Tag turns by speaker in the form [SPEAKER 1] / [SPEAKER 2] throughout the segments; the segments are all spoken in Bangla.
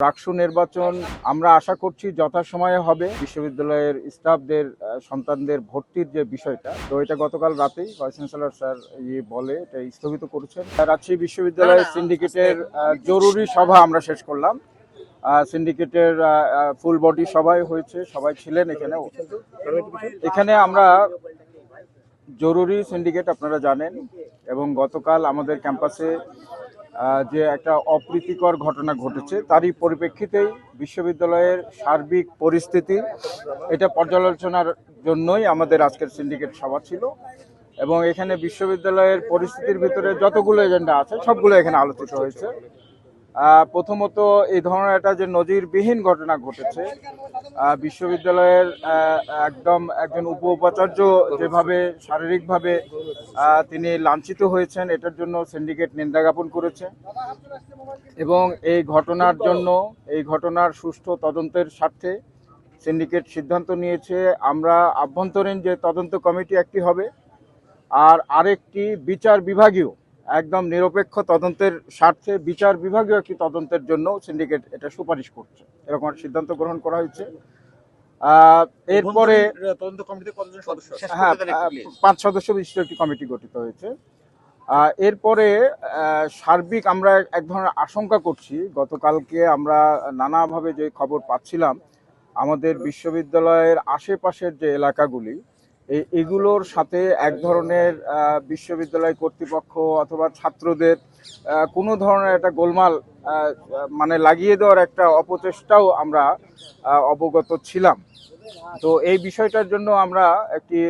[SPEAKER 1] রাকসু নির্বাচন আমরা আশা করছি যথাসময়ে হবে। বিশ্ববিদ্যালয়ের স্টাফদের সন্তানদের ভর্তির যে বিষয়টা তো এটা গতকাল রাতেই ভাইস চ্যান্সেলর স্যার ইয়ে বলে এটা স্থগিত করেছেন। রাজশাহী বিশ্ববিদ্যালয়ের সিন্ডিকেটের জরুরি সভা আমরা শেষ করলাম। সিন্ডিকেটের ফুল বডি সবাই হয়েছে সবাই ছিলেন এখানে। এখানে আমরা জরুরি সিন্ডিকেট আপনারা জানেন এবং গতকাল আমাদের ক্যাম্পাসে যে একটা অপ্রীতিকর ঘটনা ঘটেছে, তারই পরিপ্রেক্ষিতেই বিশ্ববিদ্যালয়ের সার্বিক পরিস্থিতি, এটা পর্যালোচনার জন্যই আমাদের আজকের সিন্ডিকেট সভা ছিল। এবং এখানে বিশ্ববিদ্যালয়ের পরিস্থিতির ভিতরে যতগুলো এজেন্ডা আছে, সবগুলো এখানে আলোচিত হয়েছে। প্রথমত এই ধরনের একটা যে নজিরবিহীন ঘটনা ঘটেছে বিশ্ববিদ্যালয়ের একদম একজন উপ উপাচার্য যেভাবে শারীরিকভাবে তিনি লাঞ্ছিত হয়েছেন, এটার জন্য সিন্ডিকেট নিন্দা জ্ঞাপন করেছে। এবং এই ঘটনার জন্য, এই ঘটনার সুষ্ঠু তদন্তের স্বার্থে সিন্ডিকেট সিদ্ধান্ত নিয়েছে, আমরা আভ্যন্তরীণ যে তদন্ত কমিটি একটি হবে, আর আরেকটি বিচার বিভাগীয় একদম নিরপেক্ষ তদন্তের স্বার্থে বিচার বিভাগীয় একটি তদন্তের জন্য সিন্ডিকেট এটা সুপারিশ করছে। এরকম একটা সিদ্ধান্ত গ্রহণ করা হয়েছে। এরপরে
[SPEAKER 2] তদন্ত কমিটিতে কতজন সদস্য? আছে?
[SPEAKER 1] হ্যাঁ পাঁচ সদস্য বিশিষ্ট একটি কমিটি গঠিত হয়েছে। এরপরে সার্বিক আমরা এক ধরনের আশঙ্কা করছি। গতকালকে আমরা নানাভাবে যে খবর পাচ্ছিলাম আমাদের বিশ্ববিদ্যালয়ের আশেপাশের যে এলাকাগুলি এগুলোর সাথে এক ধরনের বিশ্ববিদ্যালয় কর্তৃপক্ষ অথবা ছাত্রদের কোনো ধরনের একটা গোলমাল মানে লাগিয়ে দেওয়ার একটা অপচেষ্টাও আমরা অবগত ছিলাম। তো এই বিষয়টার জন্য আমরা একটি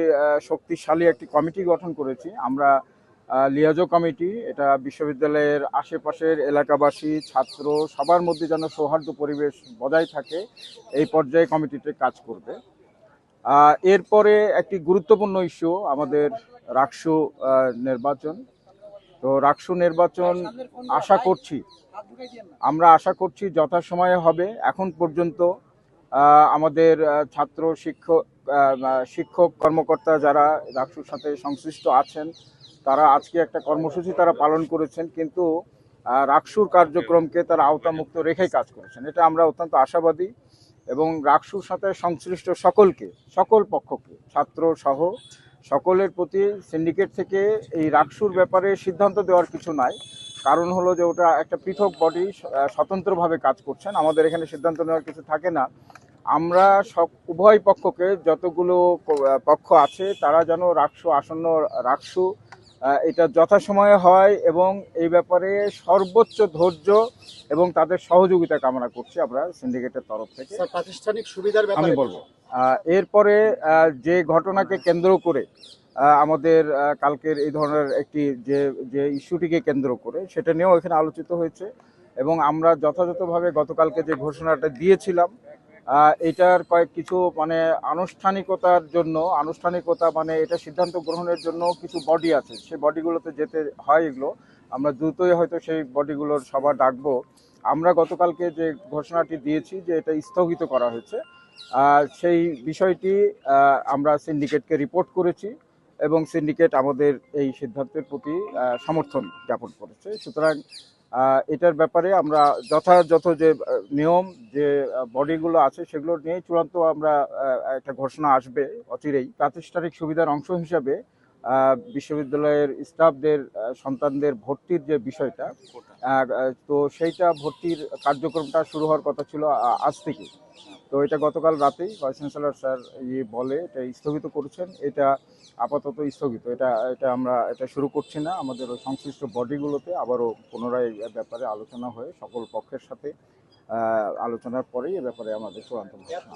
[SPEAKER 1] শক্তিশালী একটি কমিটি গঠন করেছি। আমরা লিয়াজো কমিটি, এটা বিশ্ববিদ্যালয়ের আশেপাশের এলাকাবাসী, ছাত্র, সবার মধ্যে যেন সৌহার্দ্য পরিবেশ বজায় থাকে, এই পর্যায়ে কমিটিতে কাজ করবে। এরপরে একটি গুরুত্বপূর্ণ ইস্যু আমাদের রাকসু নির্বাচন। তো রাকসু নির্বাচন আশা করছি, আমরা আশা করছি যথাসময়ে হবে। এখন পর্যন্ত আমাদের ছাত্র শিক্ষক শিক্ষক কর্মকর্তা যারা রাকসুর সাথে সংশ্লিষ্ট আছেন, তারা আজকে একটা কর্মসূচি তারা পালন করেছেন, কিন্তু রাকসুর কার্যক্রমকে তারা আওতামুক্ত রেখেই কাজ করেছেন। এটা আমরা অত্যন্ত আশাবাদী। এবং রাকসুর সাথে সংশ্লিষ্ট সকলকে, সকল পক্ষকে, ছাত্র সহ সকলের প্রতি সিন্ডিকেট থেকে এই রাকসুর ব্যাপারে সিদ্ধান্ত দেওয়ার কিছু নাই। কারণ হলো যে ওটা একটা পৃথক বডি স্বতন্ত্রভাবে কাজ করছেন। আমাদের এখানে সিদ্ধান্ত নেওয়ার কিছু থাকে না। আমরা সব, উভয় পক্ষকে যতগুলো পক্ষ আছে, তারা যেন রাকসু আসন্ন রাকসু এটা যথাসময়ে হয় এবং এই ব্যাপারে সর্বোচ্চ ধৈর্য এবং তাদের সহযোগিতা কামনা করছি আমরা সিন্ডিকেটের তরফ থেকে।
[SPEAKER 2] প্রাতিষ্ঠানিক সুবিধার
[SPEAKER 1] আমি বলব। এরপরে যে ঘটনাকে কেন্দ্র করে আমাদের কালকের এই ধরনের একটি যে যে ইস্যুটিকে কেন্দ্র করে সেটা নিয়েও এখানে আলোচিত হয়েছে এবং আমরা যথাযথভাবে গতকালকে যে ঘোষণাটা দিয়েছিলাম এটার কয়েক কিছু মানে আনুষ্ঠানিকতার জন্য, আনুষ্ঠানিকতা মানে এটা সিদ্ধান্ত গ্রহণের জন্য কিছু বডি আছে। সেই বডিগুলোতে যেতে হয় এগুলো। আমরা দ্রুতই হয়তো সেই বডিগুলোর সভা ডাকবো। আমরা গতকালকে যে ঘোষণাটি দিয়েছি যে এটা স্থগিত করা হয়েছে সেই বিষয়টি আমরা সিন্ডিকেটকে রিপোর্ট করেছি এবং সিন্ডিকেট আমাদের এই সিদ্ধান্তের প্রতি সমর্থন জ্ঞাপন করেছে। সুতরাং এটার ব্যাপারে আমরা যথাযথ যে নিয়ম, যে বডিগুলো আছে সেগুলো নিয়ে চূড়ান্ত আমরা একটা ঘোষণা আসবে অচিরেই। প্রাতিষ্ঠানিক সুবিধার অংশ হিসাবে বিশ্ববিদ্যালয়ের স্টাফদের সন্তানদের ভর্তির যে বিষয়টা তো সেইটা ভর্তির কার্যক্রমটা শুরু হওয়ার কথা ছিল আজ থেকে। তো এটা গতকাল রাতেই ভাইস চ্যান্সেলর স্যার ইয়ে বলে, এটা স্থগিত করেছেন, এটা আপাতত স্থগিত এটা এটা আমরা, এটা শুরু করছি না, আমাদের ওই সংশ্লিষ্ট বডিগুলোতে আবারও পুনরায় এ ব্যাপারে আলোচনা হয়ে সকল পক্ষের সাথে আলোচনার পরেই এ ব্যাপারে আমাদের চূড়ান্ত ঘোষণা।